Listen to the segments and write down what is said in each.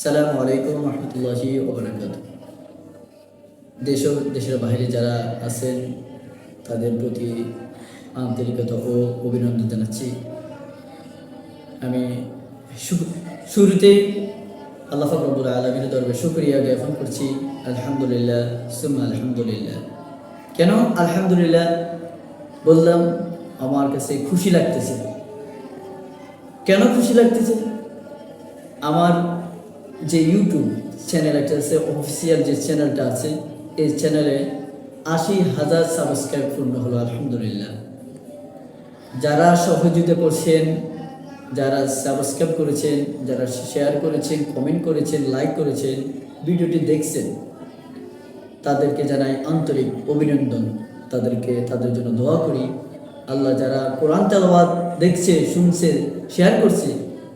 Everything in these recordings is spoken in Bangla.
সালামু আলাইকুম রহমতুল্লাহি ওবরাকাত। দেশ দেশের বাইরে যারা আছেন, তাদের প্রতি আন্তরিকতা ও অভিনন্দন জানাচ্ছি। আমি শুরুতেই আল্লাহ ফাকরুল আলমীর দরবে শুক্রিয়া জ্ঞাপন করছি। আলহামদুলিল্লাহ, সুম্মা আলহামদুলিল্লাহ। কেন আলহামদুলিল্লাহ? বললাম, আমার কাছে খুশি লাগতেছে। কেন খুশি লাগতেছে? আমার যে ইউটিউব চ্যানেল একটা আছে অফিসিয়াল যে চ্যানেলটা আছে, এই চ্যানেলে আশি হাজার সাবস্ক্রাইব পূর্ণ হলো, আলহামদুলিল্লাহ। যারা সহযোগিতা করছেন, যারা সাবস্ক্রাইব করেছেন, যারা শেয়ার করেছেন কমেন্ট করেছেন লাইক করেছেন, ভিডিওটি দেখছেন, তাদেরকে জানাই আন্তরিক অভিনন্দন। তাদেরকে তাদের জন্য দোয়া করি। আল্লাহ যারা কোরআন তেলাওয়াত দেখছে, শুনছে শেয়ার করছে,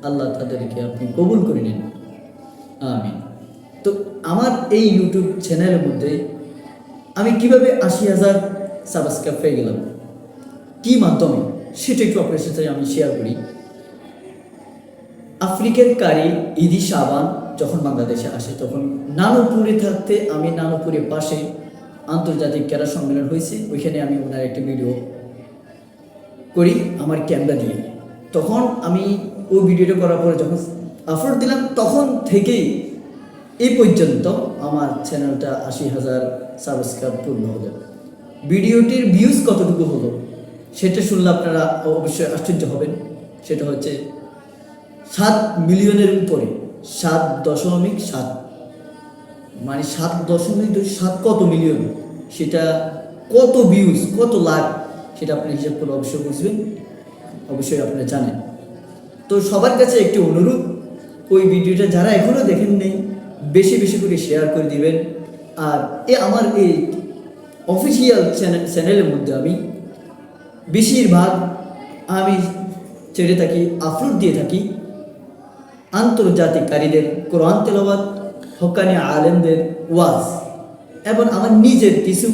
আল্লাহ তাদেরকে আপনি কবুল করে নিন। আমিন। তো আমার এই ইউটিউব চ্যানেলের মধ্যে আমি কীভাবে আশি হাজার সাবস্ক্রাইব পেয়ে গেলাম? কি মাধ্যমে? সেটা একটু আপনার সাথে আমি শেয়ার করি। আফ্রিকার কারি ইদি সাবান যখন বাংলাদেশে আসে, তখন নানুপুরে থাকতে আমি নানুপুরের পাশে আন্তর্জাতিক ক্যারা সম্মেলন হয়েছে, ওইখানে আমি ওনার একটা ভিডিও করি, আমার ক্যামেরা দিয়ে। তখন আমি ওই ভিডিওটা করার পরে যখন আপলোড দিলাম, তখন থেকেই এই পর্যন্ত আমার চ্যানেলটা আশি হাজার সাবস্ক্রাইব পূর্ণ হলো। ভিডিওটির ভিউজ কতটুকু হলো, সেটা শুনলে আপনারা অবশ্যই আশ্চর্য হবেন। সেটা হচ্ছে সাত মিলিয়নের উপরে, সাত দশমিক সাত। মানে সাত দশমিক দুই, সাত কত মিলিয়ন? সেটা কত ভিউজ কত লাখ, সেটা আপনি হিসাব করে অবশ্যই বুঝবেন। অবশ্যই আপনারা জানেন। তো সবার কাছে একটি অনুরোধ ওই ভিডিওটা যারা এখনও দেখেন নেই, বেশি বেশি করে শেয়ার করে দিবেন। আর এ আমার এই অফিসিয়াল চ্যানেল চ্যানেলের মধ্যে আমি বেশিরভাগ আমি ছেড়ে থাকি আপলোড দিয়ে থাকি আন্তর্জাতিক কারীদের কোরআন তেলাওয়াত, হকানি আলেমদের ওয়াজ এবং আমার নিজের কিছু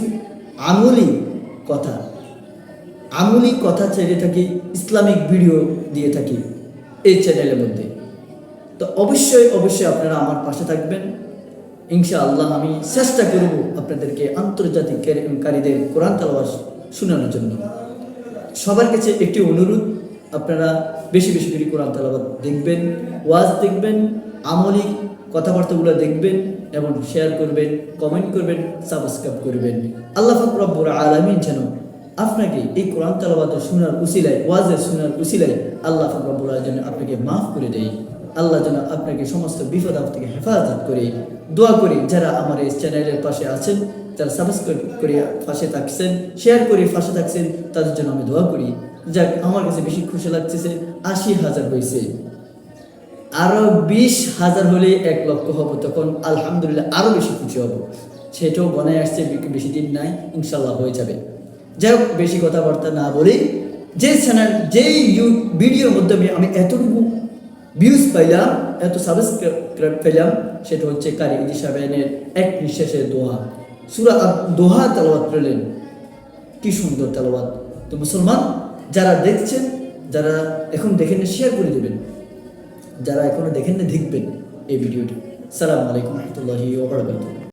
আঙুলি কথা। আঙুলি কথা ছেড়ে থাকি, ইসলামিক ভিডিও দিয়ে থাকি এই চ্যানেলের মধ্যে। তো অবশ্যই অবশ্যই আপনারা আমার পাশে থাকবেন। ইনশাআল্লাহ আমি চেষ্টা করব আপনাদেরকে আন্তর্জাতিক কারীদের কোরআন তালাওয়াজ শোনানোর জন্য। সবার কাছে একটি অনুরোধ, আপনারা বেশি বেশি করে কোরআন তালাবাদ দেখবেন, ওয়াজ দেখবেন, আমলি কথাবার্তাগুলো দেখবেন এবং শেয়ার করবেন, কমেন্ট করবেন, সাবস্ক্রাইব করবেন। আল্লাহ ফাকরাবুর আলমিন যেন আপনাকে এই কোরআন তালাবাদ শোনার উসিলায়, ওয়াজের শোনার উসিলায় আল্লাহ ফাকরাবুর যেন আপনাকে মাফ করে দেয়। আল্লাহ যেন আপনাকে সমস্ত বিপদ থেকে হেফাজত করে। দোয়া করি যারা আমার এই চ্যানেলের পাশে আছেন, যারা সাবস্ক্রাইব করে পাশে থাকছেন শেয়ার করে পাশে থাকছেন, তাদের জন্য আমি দোয়া করি। যাক, আমার কাছে বেশি খুশি লাগতেছে, আশি হাজার হয়েছে আরও বিশ হাজার হলে এক লক্ষ হব তখন আলহামদুলিল্লাহ আরও বেশি খুশি হব। সেটাও বনে আসছে, বেশি দিন নাই ইনশাল্লাহ হয়ে যাবে। যাই হোক, বেশি কথাবার্তা না বলে, যে চ্যানেল যেই ভিডিওর মাধ্যমে আমি এতটুকু ভিউজ পাইলাম এত সাবস্ক্রাইব পেলাম, সেটা হচ্ছে কারি ইজি সাহেবের এক নিঃশ্বাসের দোহা সুরা দোহা তালাবাত পেলেন কি সুন্দর তালাবাত তো মুসলমান, যারা দেখছেন, যারা এখন দেখেন না শেয়ার করে দেবেন। যারা এখনও দেখেন না, দেখবেন এই ভিডিওটি। সালাম আলাইকুম রহমতুল্লাহি ওবরাকাতুহ